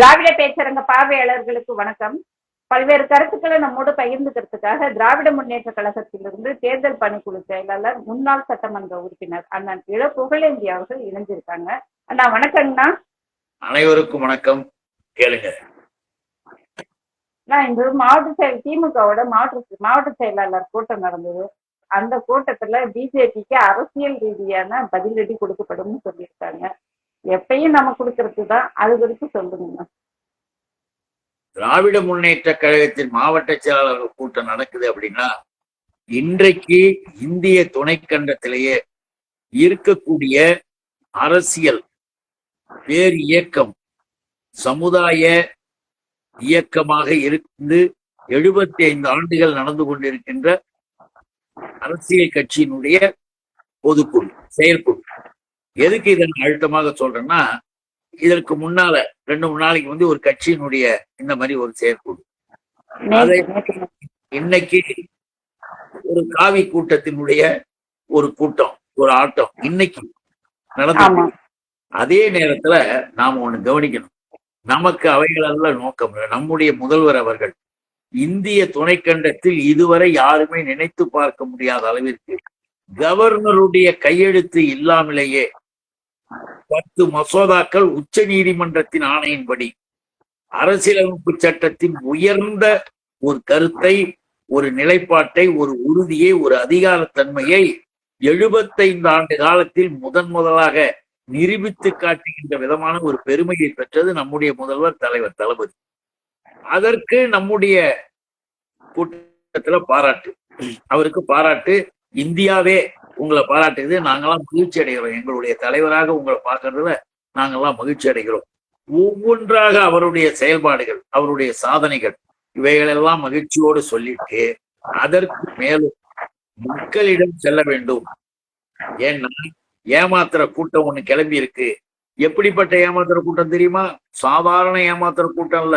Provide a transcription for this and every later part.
திராவிட பேச்சரங்க பார்வையாளர்களுக்கு வணக்கம். பல்வேறு கருத்துக்களை நம்மோடு பகிர்ந்துக்கிறதுக்காக திராவிட முன்னேற்ற கழகத்திலிருந்து தேர்தல் பணிக்குழு செயலாளர் முன்னாள் சட்டமன்ற உறுப்பினர் அண்ணன் இள புகழேந்தி அவர்கள் இணைஞ்சிருக்காங்க அண்ணா வணக்கங்கண்ணா. அனைவருக்கும் வணக்கம். கேளுங்க. நான் இன்று மாவட்ட செயல் திமுகவோட மாவட்ட மாவட்ட செயலாளர் கூட்டம் நடந்தது. அந்த கூட்டத்துல பிஜேபிக்கு அரசியல் ரீதியான பதிலடி கொடுக்கப்படும் சொல்லியிருக்காங்க. எப்பயும் நம்ம கொடுக்கறது தான் அது குறித்து சொல்லுங்க. திராவிட முன்னேற்ற கழகத்தின் மாவட்ட செயலாளர்கள் கூட்டம் நடக்குது அப்படின்னா இன்றைக்கு இந்திய துணைக்கண்டத்திலேயே இருக்கக்கூடிய அரசியல் பேர் இயக்கம் சமுதாய இயக்கமாக இருந்து எழுபத்தி ஐந்து ஆண்டுகள் நடந்து கொண்டிருக்கின்ற அரசியல் கட்சியினுடைய பொதுக்குழு செயற்குழு. எதுக்கு இதை நான் அழுத்தமாக சொல்றேன்னா இதற்கு முன்னால ரெண்டு மூணு நாளைக்கு வந்து ஒரு கட்சியினுடைய இந்த மாதிரி ஒரு செயற்குழு. அதை- இன்னைக்கு ஒரு காவி கூட்டத்தினுடைய ஒரு கூட்டம் ஒரு ஆட்டம் இன்னைக்கு நடந்து ஆமா. அதே நேரத்துல நாம ஒண்ணு கவனிக்கணும். நமக்கு அவைகளெல்லாம் நோக்கம். நம்முடைய முதல்வர் அவர்கள் இந்திய துணைக்கண்டத்தில் இதுவரை யாருமே நினைத்து பார்க்க முடியாத அளவிற்கு கவர்னருடைய கையெழுத்து இல்லாமலேயே பத்து மசோதாக்கள் உச்ச நீதிமன்றத்தின் ஆணையின்படி அரசியலமைப்பு சட்டத்தின் உயர்ந்த ஒரு கருத்தை ஒரு நிலைப்பாட்டை ஒரு உறுதியை ஒரு அதிகாரத்தன்மையை எழுபத்தைந்து ஆண்டு காலத்தில் முதன் முதலாக நிரூபித்து காட்டுகின்ற விதமான ஒரு பெருமையை பெற்றது நம்முடைய முதல்வர் தலைவர் தளபதி. அதற்கு நம்முடைய கூட்டத்துல பாராட்டு. அவருக்கு பாராட்டு. இந்தியாவே உங்களை பாராட்டுது நாங்கெல்லாம் மகிழ்ச்சி அடைகிறோம். எங்களுடைய தலைவராக உங்களை பார்க்கறதுல நாங்கெல்லாம் மகிழ்ச்சி அடைகிறோம். ஒவ்வொன்றாக அவருடைய செயல்பாடுகள் அவருடைய சாதனைகள் இவைகளெல்லாம் மகிழ்ச்சியோடு சொல்லிட்டு அதற்கு மேலும் மக்களிடம் செல்ல வேண்டும். ஏன்னா ஏமாத்துற கூட்டம் ஒண்ணு கிளம்பி இருக்கு. எப்படிப்பட்ட ஏமாத்துற கூட்டம் தெரியுமா? சாதாரண ஏமாத்துற கூட்டம் இல்ல.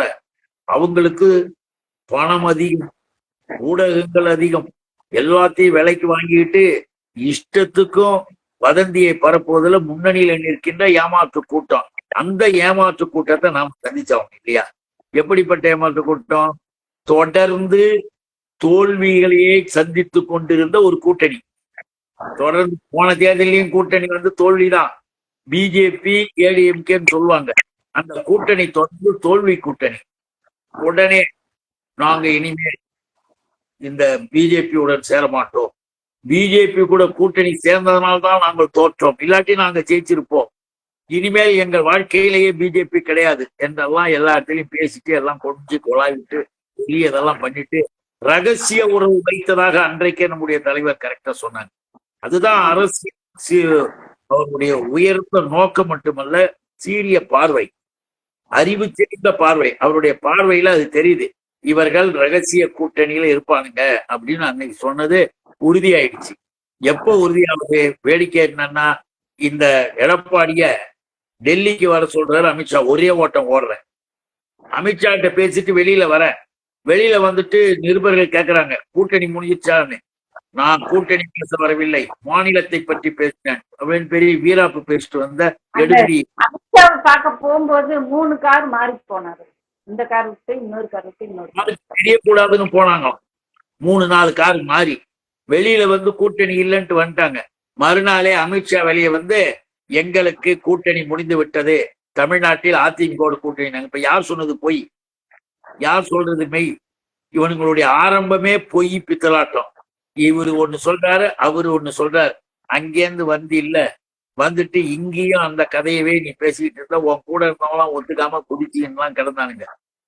அவங்களுக்கு பணம் அதிகம் ஊடகங்கள் அதிகம். எல்லாத்தையும் விலைக்கு வாங்கிட்டு இஷ்டத்துக்கும் வதந்தியை பரப்புவதில் முன்னணியில நிற்கின்ற ஏமாற்று கூட்டம். அந்த ஏமாற்று கூட்டத்தை நாம் சந்திச்சோம் இல்லையா? எப்படிப்பட்ட ஏமாற்று கூட்டம்? தொடர்ந்து தோல்விகளையே சந்தித்து கொண்டிருந்த ஒரு கூட்டணி. தொடர்ந்து போன தேர்தலையும் கூட்டணி வந்து தோல்விதான். பிஜேபி ஏடிஎம்கேன்னு சொல்லுவாங்க. அந்த கூட்டணி தொடர்ந்து தோல்வி கூட்டணி. உடனே நாங்க இனிமேல் இந்த பிஜேபியுடன் சேர மாட்டோம். பிஜேபி கூட கூட்டணி சேர்ந்ததனால தான் நாங்கள் தோற்றோம். இல்லாட்டி நாங்கள் ஜெயிச்சிருப்போம். இனிமேல் எங்கள் வாழ்க்கையிலேயே பிஜேபி கிடையாது. என்றெல்லாம் எல்லா இடத்துலையும் பேசிட்டு எல்லாம் கொஞ்சம் கொலாவிட்டு இதெல்லாம் பண்ணிட்டு ரகசிய உறவு வைத்ததாக அன்றைக்கே நம்முடைய தலைவர் கரெக்டா சொன்னாங்க. அதுதான் அரசியல் அவருடைய உயர்ந்த நோக்கம் மட்டுமல்ல சீரிய பார்வை. அறிவு தெரிந்த பார்வை. அவருடைய பார்வையில அது தெரியுது. இவர்கள் ரகசிய கூட்டணியில இருப்பானுங்க அப்படின்னு அன்னைக்கு சொன்னது. உறுதியாயிடுச்சு. எப்போ உறுதியாகுது வேடிக்கை என்னன்னா இந்த எடப்பாடிய டெல்லிக்கு வர சொல்றாரு அமித்ஷா ஒரே ஓட்டம் ஓடுறேன். அமித்ஷா கிட்ட பேசிட்டு வெளியில வரேன். வெளியில வந்துட்டு நிருபர்கள் கேக்குறாங்க கூட்டணி முடிஞ்சிச்சான்னு நான் கூட்டணி பேச வரவில்லை. மாநிலத்தை பற்றி பேசினேன். அப்படின்னு பெரிய வீராப்பு பேசிட்டு வந்த எடுபடி. பார்க்க போகும்போது மூணு கார் மாறி போனாரு. இந்த கார் விட்டு இன்னொரு கார் விட்டு இன்னொரு தெரியக்கூடாதுன்னு போனாங்க. மூணு நாலு கார் மாறி. வெளியில வந்து கூட்டணி இல்லைன்ட்டு வந்துட்டாங்க. மறுநாளே அமித்ஷா வெளியே வந்து எங்களுக்கு கூட்டணி முடிந்து விட்டது. தமிழ்நாட்டில் அதிமுக கூட்டணி நாங்க. இப்ப யார் சொன்னது பொய்? யார் சொல்றது மெய்? இவனுங்களுடைய ஆரம்பமே பொய் பித்தலாட்டம். இவரு ஒண்ணு சொல்றாரு அவரு ஒண்ணு சொல்றாரு. அங்கேருந்து வந்து இல்ல. வந்துட்டு இங்கேயும் அந்த கதையவே நீ பேசிக்கிட்டு இருந்தா உன் கூட இருந்தவங்களாம் ஒத்துக்காம குதிச்சின்னுலாம் கிடந்தானுங்க.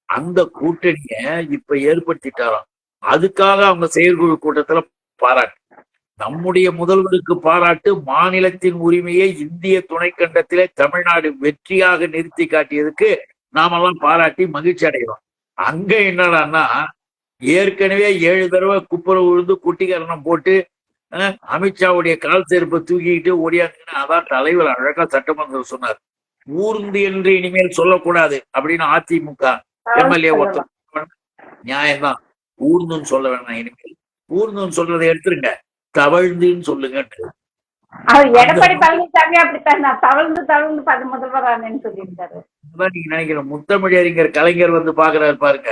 அந்த கூட்டணிய இப்ப ஏற்படுத்திட்டாராம். அதுக்காக அவங்க செயற்குழு கூட்டத்துல பாராட்டு. நம்முடைய முதல்வருக்கு பாராட்டு மாநிலத்தின் உரிமையை இந்திய துணைக்கண்டத்திலே தமிழ்நாடு வெற்றியாக நிறுத்தி காட்டியதுக்கு நாமெல்லாம் பாராட்டி மகிழ்ச்சி அடைகிறோம். அங்க என்னடான்னா ஏற்கனவே ஏழு தடவை குப்புற விழுந்து குட்டிகரணம் போட்டு அமித்ஷாவுடைய கால் செருப்பை தூக்கிக்கிட்டு ஓடியாங்கன்னு அதான் தலைவர் அழகா சட்டமன்றம் சொன்னார். ஊர்ந்து என்று இனிமேல் சொல்லக்கூடாது அப்படின்னு அதிமுக எம்எல்ஏ ஒருத்தர் நியாயம்தான். ஊர்ந்துன்னு சொல்ல வேணாம் இனிமேல். ஊர்ந்துன்னு சொல்றதை எடுத்துருங்க. தவழ்ந்துன்னு சொல்லுங்க எடப்பாடி பழனிசாமி அப்படித்தான் தவழ்ந்து தவழ்ந்து பது முதல்வர் ஆனேன்னு சொல்லியிருக்காரு அதான் நீங்க நினைக்கிற முத்தமிழறிஞர் கலைஞர் வந்து பாக்குறாரு பாருங்க.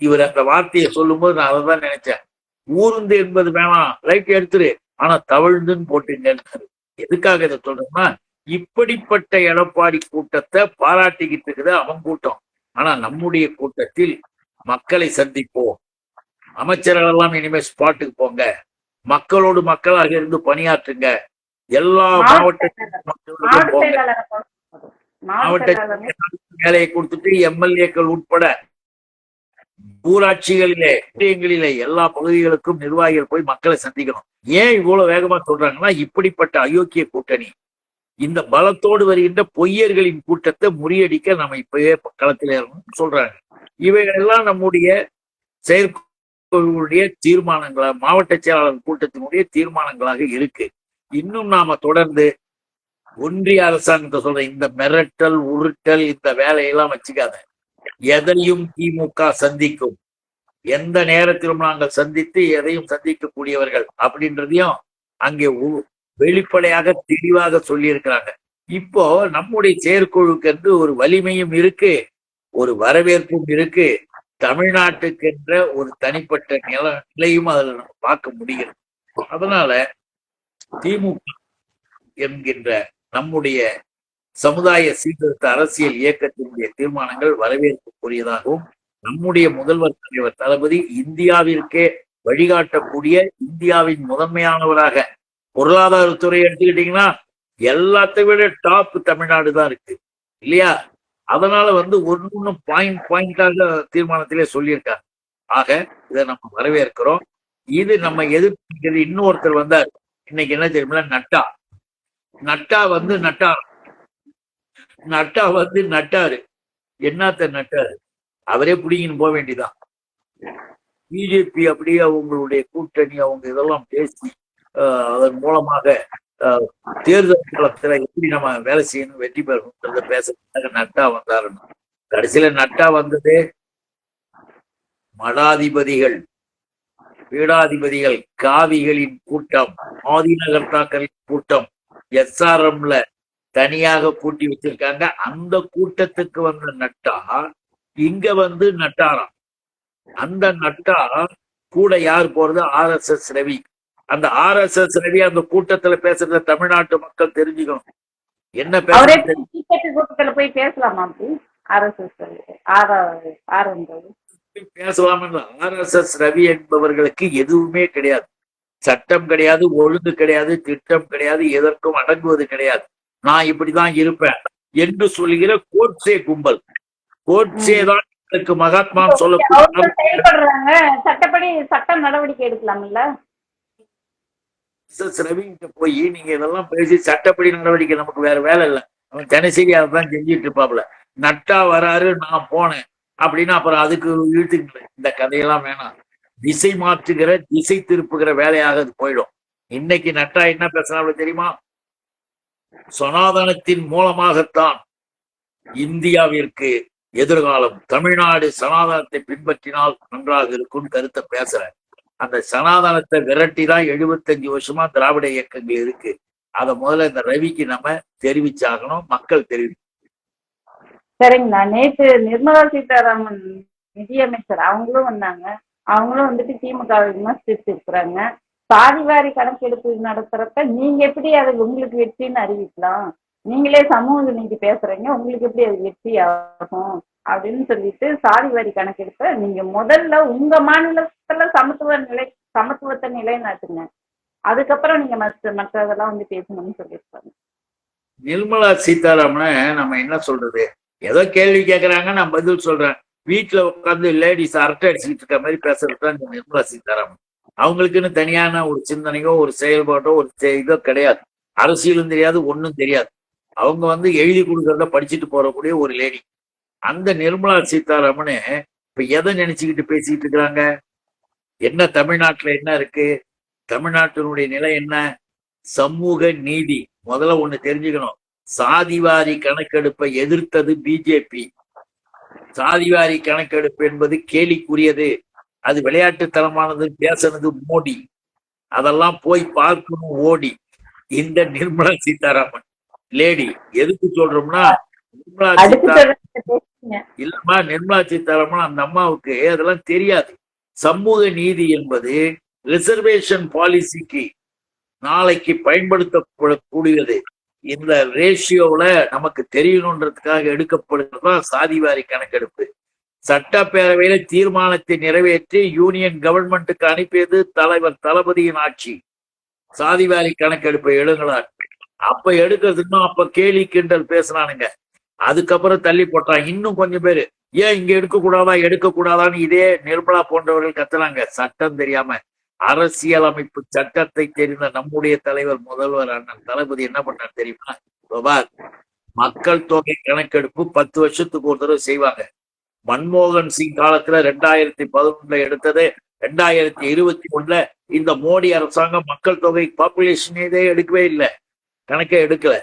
இவர் அந்த வார்த்தையை சொல்லும்போது நான் அதை தான் நினைச்சேன். ஊருந்து என்பது வேணாம் ரைட் எடுத்துரு. ஆனா தவழ்ந்துன்னு போட்டுங்கன்னு எதுக்காக இதை சொல்றேன்னா இப்படிப்பட்ட எடப்பாடி கூட்டத்தை பாராட்டிக்கிட்டு இருக்குது அவன் கூட்டம். ஆனா நம்முடைய கூட்டத்தில் மக்களை சந்திப்போம். அமைச்சர்கள் எல்லாம் இனிமே ஸ்பாட்டுக்கு போங்க. மக்களோடு மக்களாக இருந்து பணியாற்றுங்க. எல்லா மாவட்ட மாவட்ட வேலையை கொடுத்துட்டு எம்எல்ஏக்கள் உட்பட ஊராட்சிகளிலே ஒன்றியங்களிலே எல்லா பகுதிகளுக்கும் நிர்வாகிகள் போய் மக்களை சந்திக்கணும். ஏன் இவ்வளவு வேகமா சொல்றாங்கன்னா இப்படிப்பட்ட அயோக்கிய கூட்டணி. இந்த பலத்தோடு வருகின்ற பொய்யர்களின் கூட்டத்தை முறியடிக்க நம்ம இப்பவே களத்தில் இறங்கணும்னு சொல்றாங்க. இவைகள் எல்லாம் நம்முடைய செயற்குழுடைய தீர்மானங்களா மாவட்ட செயலாளர் கூட்டத்தினுடைய தீர்மானங்களாக இருக்கு. இன்னும் நாம தொடர்ந்து ஒன்றிய அரசாங்கத்தை சொல்ற இந்த மிரட்டல் உருட்டல் இந்த வேலையெல்லாம் வச்சுக்காத. எதையும் திமுக சந்திக்கும். எந்த நேரத்திலும் நாங்கள் சந்தித்து எதையும் சந்திக்கக்கூடியவர்கள் அப்படின்றதையும் அங்கே வெளிப்படையாக தெளிவாக சொல்லியிருக்கிறாங்க. இப்போ நம்முடைய செயற்குழுக்கு என்று ஒரு வலிமையும் இருக்கு ஒரு வரவேற்பும் இருக்கு. தமிழ்நாட்டுக்கென்ற ஒரு தனிப்பட்ட நில நிலையும் அதில் நம்ம பார்க்க முடிகிறது அதனால திமுக என்கின்ற நம்முடைய சமுதாய சீர்திருத்த அரசியல் இயக்கத்தினுடைய தீர்மானங்கள் வரவேற்புக்குரியதாகவும் நம்முடைய முதல்வர் தலைவர் தளபதி இந்தியாவிற்கே வழிகாட்டக்கூடிய இந்தியாவின் முதன்மையானவராக பொருளாதாரத்துறை எடுத்துக்கிட்டீங்கன்னா எல்லாத்தை விட டாப் தமிழ்நாடு தான் இருக்கு. இல்லையா? அதனால வந்து ஒன்னு பாயிண்ட் பாயிண்டாக தீர்மானத்திலே சொல்லியிருக்காங்க. ஆக இதை நம்ம வரவேற்கிறோம். இது நம்ம எதிர்க்கிறது இன்னொருத்தர் வந்தார். இன்னைக்கு என்ன தெரியுமில நட்டா. நட்டா வந்து நட்டார். நட்டா வந்து நட்டாரு. என்னத்த நட்டாரு? அவரே பிடிங்கின்னு போக வேண்டியதான் பிஜேபி அப்படியே அவங்களுடைய கூட்டணி அவங்க இதெல்லாம் பேசி ஆஹ், அதன் மூலமாக தேர்தல் காலத்துல எப்படி நம்ம வேலை செய்யணும் வெற்றி பெறணும்ன்றத பேசுறதுக்காக நட்டா வந்தாருன்னு கடைசியில நட்டா வந்தது மடாதிபதிகள் பீடாதிபதிகள் காவிகளின் கூட்டம் ஆதிநகர்த்தாக்களின் கூட்டம் எஸ்ஆர்எம்ல தனியாக கூட்டி வச்சிருக்காங்க. அந்த கூட்டத்துக்கு வந்த நட்டா இங்க வந்து நட்டாராம். அந்த நட்டா கூட யார் போறது? R S S Ravi. அந்த ஆர் எஸ் எஸ் ரவி அந்த கூட்டத்துல பேசுறத தமிழ்நாட்டு மக்கள் தெரிஞ்சுக்கணும். என்ன கூட்டத்துல போய் பேசலாமா RSS R S S Ravi என்பவர்களுக்கு எதுவுமே கிடையாது. சட்டம் கிடையாது ஒழுங்கு கிடையாது திட்டம் கிடையாது எதற்கும் அடங்குவது கிடையாது. நான் இப்படிதான் இருப்பேன் என்று சொல்லுகிற கோட்சே கும்பல். கோட்சே தான் சொல்லக்கூடிய செயல்படுறாங்க. சட்டப்படி சட்ட நடவடிக்கை எடுக்கலாம்ல? எஸ் ரவிங்கிட்ட போய் நீங்க இதெல்லாம் பேசி சட்டப்படி நடவடிக்கை நமக்கு வேற வேலை இல்லை. அவன் தினசரி அதை தான் செஞ்சுட்டு இருப்பாப்ல. நட்டா வராரு நான் போனேன். அப்படின்னா அப்புறம் அதுக்கு இழுத்துக்கல இந்த கதையெல்லாம் வேணாம். திசை மாற்றுகிற திசை திருப்புகிற வேலையாக அது போயிடும். இன்னைக்கு நட்டா என்ன பேசுறாப்ல தெரியுமா? சனாதனத்தின் மூலமாகத்தான் இந்தியாவிற்கு எதிர்காலம். தமிழ்நாடு சனாதனத்தை பின்பற்றினால் நன்றாக இருக்கும் கருத்தை பேசுறேன் அந்த சனாதனத்தை விரட்டி தான் எழுபத்தஞ்சு வருஷமா திராவிட இயக்கங்கள் இருக்கு. அத முதல்ல இந்த ரவிக்கு நம்ம தெரிவிச்சாகணும் மக்கள் தெரிவி சரிங்கண்ணா நேற்று நிர்மலா சீதாராமன் நிதியமைச்சர் அவங்களும் வந்தாங்க. அவங்களும் வந்துட்டு திமுக வை விமர்சித்து இருக்கிறாங்க சாதிவாரி கணக்கெடுப்பு நடத்துறப்ப நீங்க எப்படி அதை உங்களுக்கு வெற்றின்னு அறிவிக்கலாம்? நீங்களே சமூக நீதி பேசுறீங்க உங்களுக்கு எப்படி அது வெற்றி ஆகும் அப்படின்னு சொல்லிட்டு சாதிவாரி கணக்கெடுப்ப நீங்க முதல்ல உங்க மாநிலத்துல சமத்துவ நிலை சமத்துவத்தை நிலைநாட்டுங்க. அதுக்கப்புறம் நீங்க மற்ற மற்றதெல்லாம் வந்து பேசணும்னு சொல்லியிருப்பாங்க. நிர்மலா சீதாராமனை நம்ம என்ன சொல்றது? ஏதோ கேள்வி கேட்கறாங்க நான் பதில் சொல்றேன். வீட்டுல உட்காந்து லேடிஸ் அரட்டை அடிச்சுட்டு இருக்க மாதிரி பேசுறது தான் இந்த நிர்மலா சீதாராமன். அவங்களுக்குன்னு தனியான ஒரு சிந்தனையோ ஒரு செயல்பாட்டோ ஒரு இதோ கிடையாது. அரசியலும் தெரியாது ஒன்றும் தெரியாது. அவங்க வந்து எழுதி கொடுக்கறத படிச்சுட்டு போறக்கூடிய ஒரு லேடி. அந்த நிர்மலா சீதாராமனு இப்ப எதை நினைச்சுக்கிட்டு பேசிக்கிட்டு இருக்கிறாங்க? என்ன தமிழ்நாட்டுல என்ன இருக்கு? தமிழ்நாட்டினுடைய நிலை என்ன? சமூக நீதி. முதல்ல ஒண்ணு தெரிஞ்சுக்கணும். சாதிவாரி கணக்கெடுப்பை எதிர்த்தது பிஜேபி சாதிவாரி கணக்கெடுப்பு என்பது கேலிக்குரியது. அது விளையாட்டுத்தனமானது பேசுனது மோடி. அதெல்லாம் போய் பார்க்கணும் ஓடி. இந்த நிர்மலா சீதாராமன். லேடி எதுக்கு சொல்றோம்னா நிர்மலா சீதாராமன் இல்லம்மா நிர்மலா சீதாராமன் அந்த அம்மாவுக்கு அதெல்லாம் தெரியாது. சமூக நீதி என்பது ரிசர்வேஷன் பாலிசிக்கு நாளைக்கு பயன்படுத்தப்படக்கூடியது. இந்த ரேஷியோவில் நமக்கு தெரியணுன்றதுக்காக எடுக்கப்படுகிறதுதான் சாதிவாரி கணக்கெடுப்பு. சட்டப்பேரவையில தீர்மானத்தை நிறைவேற்றி யூனியன் கவர்மெண்ட்டுக்கு அனுப்பியது தலைவர் தளபதியின் ஆட்சி. சாதிவாரி கணக்கெடுப்பை எழுங்களான் அப்ப எடுக்கிறதுன்னா அப்ப கேலி கிண்டல் பேசுறானுங்க. அதுக்கப்புறம் தள்ளி போட்டான். இன்னும் கொஞ்சம் பேரு ஏன் இங்க எடுக்க கூடாதா எடுக்க கூடாதான்னு இதே நிர்மலா போன்றவர்கள் கத்துனாங்க சட்டம் தெரியாம அரசியல் அமைப்பு சட்டத்தை தெரிந்த நம்முடைய தலைவர் முதல்வர் அண்ணன் தளபதி என்ன பண்ணார் தெரியுமா? மக்கள் தொகை கணக்கெடுப்பு பத்து வருஷத்துக்கு ஒரு தடவை செய்வாங்க. மன்மோகன் சிங் காலத்துல ரெண்டாயிரத்தி பதினொன்னுல எடுத்தது ரெண்டாயிரத்தி இருபத்தி ஒண்ணுல இந்த மோடி அரசாங்கம் மக்கள் தொகை பாப்புலேஷன் இதே எடுக்கவே இல்லை. கணக்கே எடுக்கல.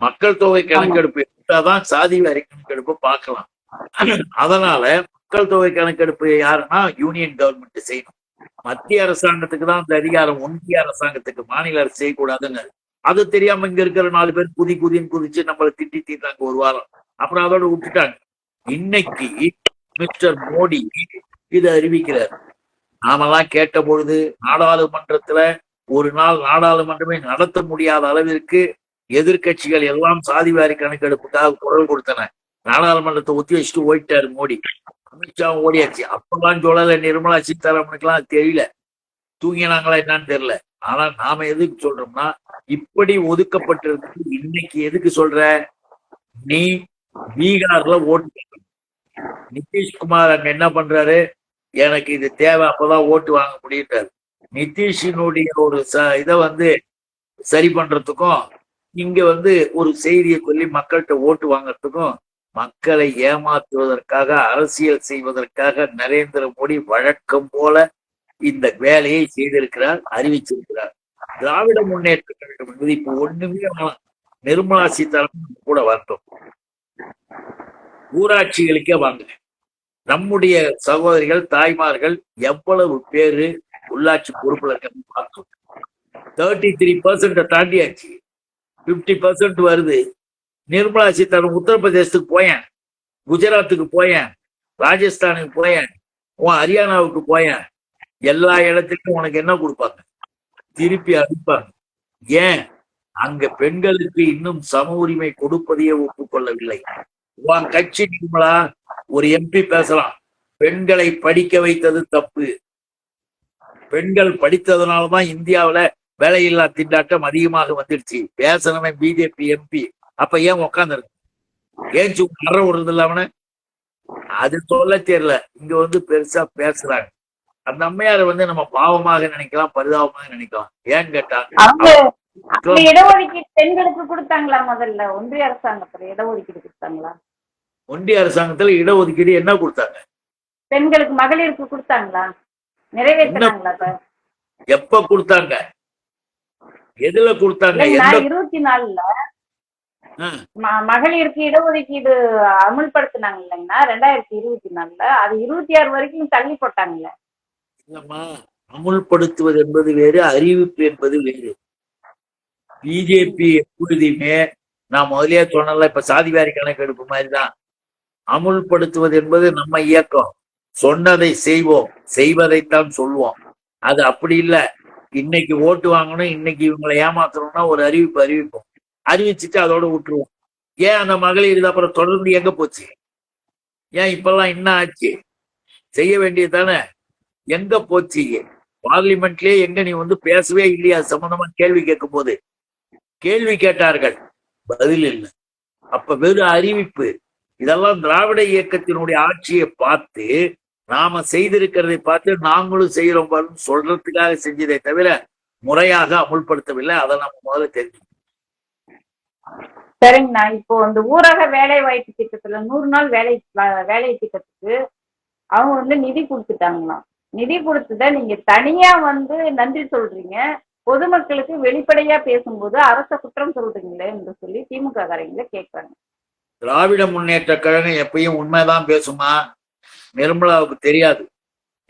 மக்கள் தொகை கணக்கெடுப்பு கூப்பிட்டாதான் சாதி வாரி கணக்கெடுப்பு பார்க்கலாம். அதனால மக்கள் தொகை கணக்கெடுப்பு யாருன்னா யூனியன் கவர்மெண்ட் செய்யணும். மத்திய அரசாங்கத்துக்கு தான் அந்த அதிகாரம் ஒன்றிய அரசாங்கத்துக்கு மாநில அரசு செய்யக்கூடாதுன்னு அது தெரியாம இங்க இருக்கிற நாலு பேர் குதி குதின்னு குதிச்சு நம்மளை திட்டி தீர்த்தாங்க ஒரு வாரம். அப்புறம் அதோட விட்டுட்டாங்க. இன்னைக்கு மிஸ்டர் மோடி இதை அறிவிக்கிறார். நாமெல்லாம் கேட்ட பொழுது நாடாளுமன்றத்துல ஒரு நாள் நாடாளுமன்றமே நடத்த முடியாத அளவிற்கு எதிர்க்கட்சிகள் எல்லாம் சாதிவாரி கணக்கெடுப்புக்காக குரல் கொடுத்தன. நாடாளுமன்றத்தை ஒத்தி வச்சுட்டு ஓடிட்டாரு மோடி. அமித்ஷா ஓடியாச்சு. அப்பெல்லாம் சொல்லல நிர்மலா சீதாராமனுக்கெல்லாம் தெரியல. தூங்கினாங்களா என்னன்னு தெரியல. ஆனா நாம எதுக்கு சொல்றோம்னா இப்படி ஒதுக்கப்பட்டிருக்கு இன்னைக்கு எதுக்கு சொல்ற? நீ பீகார்ல ஓட்டு நிதிஷ்குமார் அங்க என்ன பண்றாரு? எனக்கு இது தேவை அப்பதான் ஓட்டு வாங்க முடியுட்டாரு நிதிஷினுடைய ஒரு ச இதை வந்து சரி பண்றதுக்கும் இங்க வந்து ஒரு செய்தியை சொல்லி மக்கள்கிட்ட ஓட்டு வாங்குறதுக்கும் மக்களை ஏமாற்றுவதற்காக அரசியல் செய்வதற்காக நரேந்திர மோடி வழக்கம் போல இந்த வேலையை செய்திருக்கிறார் அறிவிச்சிருக்கிறார். திராவிட முன்னேற்ற கழகம் என்பது இப்ப ஒண்ணுமே நிர்மலா சீதாராமன் கூட வரட்டும். ஊராட்சிகளுக்கே வாங்க நம்முடைய சகோதரிகள் தாய்மார்கள் எவ்வளவு பேரு உள்ளாட்சி பொறுப்புல இருக்காங்க பார்த்தோம் தேர்ட்டி த்ரீ பர்சன்ட தாண்டியாச்சு. பிப்டி பர்சன்ட் வருது. நிர்மலா சீதாராமன் உத்தரப்பிரதேசத்துக்கு போயேன். குஜராத்துக்கு போயேன். ராஜஸ்தானுக்கு போயேன். உன் ஹரியானாவுக்கு போயேன். எல்லா இடத்துக்கும் உனக்கு என்ன கொடுப்பாங்க? திருப்பி அனுப்பாங்க. ஏன்? அங்க பெண்களுக்கு இன்னும் சம உரிமை கொடுப்பதையே ஒப்புக்கொள்ளவில்லை. உன் கட்சி நிர்மலா ஒரு எம்பி பேசலாம். பெண்களை படிக்க வைத்தது தப்பு. பெண்கள் படித்ததுனாலதான் இந்தியாவுல வேலையில்லா திண்டாட்டம் அதிகமாக வந்துடுச்சு. பேசணுமே பிஜேபி எம்பி அப்ப ஏன் உக்காந்துருக்கு? ஏன் சும்மா அற விடுறது இல்ல அவன? அது சொல்ல தெரியல. இங்க வந்து பெருசா பேசுறாங்க. அந்த அம்மையாரை வந்து நம்ம பாவமாக நினைக்கலாம் பரிதாபமாக நினைக்கலாம். ஏன்னு கேட்டா இடஒதுக்கீடு பெண்களுக்கு கொடுத்தாங்களா முதல்ல? ஒன்றிய அரசாங்கத்துல இடஒதுக்கீடு கொடுத்தாங்களா? ஒன்றிய அரசாங்கத்துல இடஒதுக்கீடு என்ன கொடுத்தாங்க? பெண்களுக்கு மகளிருக்கு கொடுத்தாங்களா? நிறைவேற்றினாங்களா சார் எப்ப கொடுத்தாங்க? எதுல கொடுத்தாங்க? இருபத்தி நாலுல. மகளிருக்கு இடஒதுக்கீடு அமுல்படுத்தினாங்க இல்லைங்கன்னா ரெண்டாயிரத்தி இருபத்தி நாலுல. அது இருபத்தி ஆறு வரைக்கும் தள்ளி போட்டாங்கல்ல. இல்லம்மா அமுல்படுத்துவது என்பது வேறு அறிவிப்பு என்பது வேறு. பிஜேபி எப்பொழுதுமே நான் முதலியே சொன்னல இப்ப சாதிவாரி கணக்கெடுப்பு மாதிரிதான். அமுல்படுத்துவது என்பது நம்ம இயக்கம். சொன்னதை செய்வோம் செய்வதைத்தான் சொல்வோம். அது அப்படி இல்ல. இன்னைக்கு ஓட்டு வாங்கணும் இன்னைக்கு இவங்களை ஏமாத்தணும்னா ஒரு அறிவிப்பு அறிவிப்போம். அறிவிச்சுட்டு அதோட விட்டுருவோம். ஏன் அந்த மகளிர் இது அப்புறம் தொடர்ந்து எங்க போச்சு? ஏன் இப்பெல்லாம் என்ன ஆச்சு? செய்ய வேண்டியது தானே? எங்க போச்சு? பார்லிமெண்ட்லயே எங்க நீ வந்து பேசவே இல்லையா? சம்பந்தமா கேள்வி கேட்கும் போது கேள்வி கேட்டார்கள். பதில் இல்லை. அப்ப வெறும் அறிவிப்பு. இதெல்லாம் திராவிட இயக்கத்தினுடைய ஆட்சியை பார்த்து நாம செய்திருக்கிறதை பார்த்து நாங்களும் செய்யறோம் பாருன்னு சொல்றதுக்காக செஞ்சதை தவிர முறையாக அமுல்படுத்தவில்லை. அதை நம்ம முதல்ல தெரிஞ்சு சரிங்கண்ணா இப்போ இந்த ஊரக வேலை வாய்ப்பு திட்டத்துல நூறு நாள் வேலை வேலை திட்டத்துக்கு அவங்க வந்து நிதி கொடுத்துட்டாங்களாம். நிதி கொடுத்ததை நீங்க தனியா வந்து நன்றி சொல்றீங்க. பொதுமக்களுக்கு வெளிப்படையா பேசும்போது அரச குற்றம் சொல்றீங்களே என்று சொல்லி திமுக காரங்க கேட்கறாங்க. திராவிட முன்னேற்ற கழகம் எப்பயும் உண்மைதான் பேசுமா? நிர்மலாவுக்கு தெரியாது.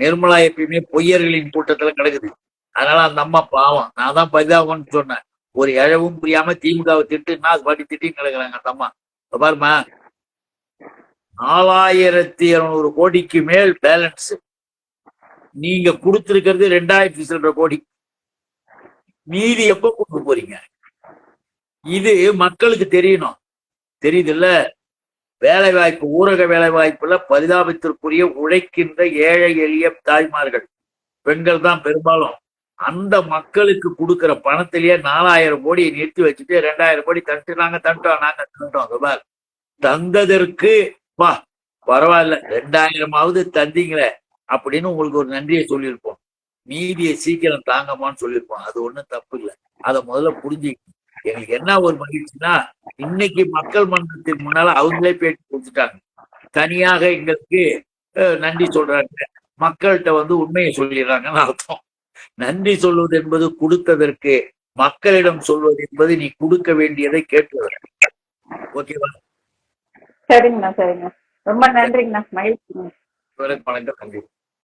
நிர்மலா எப்பயுமே பொய்யர்களின் கூட்டத்துல கிடக்குது. அதனால அந்த அம்மா பாவம். நான் தான் பரிதாபம்னு சொன்னேன். ஒரு இழவும் புரியாம திமுகவை திட்டுன்னா அது பாட்டி திட்டின்னு கிடக்குறாங்க அந்த அம்மா. பாருமா நாலாயிரத்தி இருநூறு கோடிக்கு மேல் பேலன்ஸ் நீங்க கொடுத்துருக்கிறது ரெண்டாயிரத்தி சில்லற கோடி. மீதி எப்ப கொண்டு போறீங்க? இது மக்களுக்கு தெரியணும். தெரியுது இல்ல வேலை வாய்ப்பு ஊரக வேலை வாய்ப்புல பரிதாபத்திற்குரிய உழைக்கின்ற ஏழை எளிய தாய்மார்கள். பெண்கள் தான் பெரும்பாலும். அந்த மக்களுக்கு கொடுக்கிற பணத்திலேயே நாலாயிரம் கோடியை நிறுத்தி வச்சுட்டு ரெண்டாயிரம் கோடி தட்டு நாங்க தண்டோம் நாங்க தண்டோம் அது தந்ததற்கு வா பரவாயில்ல ரெண்டாயிரமாவது தந்தீங்களே அப்படின்னு உங்களுக்கு ஒரு நன்றியை சொல்லியிருப்போம். மீதியை சீக்கிரம் தாங்கம்மான்னு சொல்லியிருப்போம். அது ஒன்றும் தப்பு இல்லை. அதை முதல்ல புரிஞ்சுக்கணும். எங்களுக்கு என்ன ஒரு மகிழ்ச்சினா இன்னைக்கு மக்கள் மன்றத்தின் முன்னால அவங்களே பேட்டி கொடுத்துட்டாங்க. தனியாக எங்களுக்கு நன்றி சொல்றாங்க. மக்கள்கிட்ட வந்து உண்மையை சொல்லிடுறாங்கன்னு அர்த்தம். நன்றி சொல்வது என்பது கொடுத்ததற்கு மக்களிடம் சொல்வது என்பது நீ கொடுக்க வேண்டியதை கேட்பதற்கு ஓகேவா? சரிங்கண்ணா சரிங்க ரொம்ப நன்றிங்கண்ணா. மகிழ்ச்சிங்க. வணக்கம் நன்றி.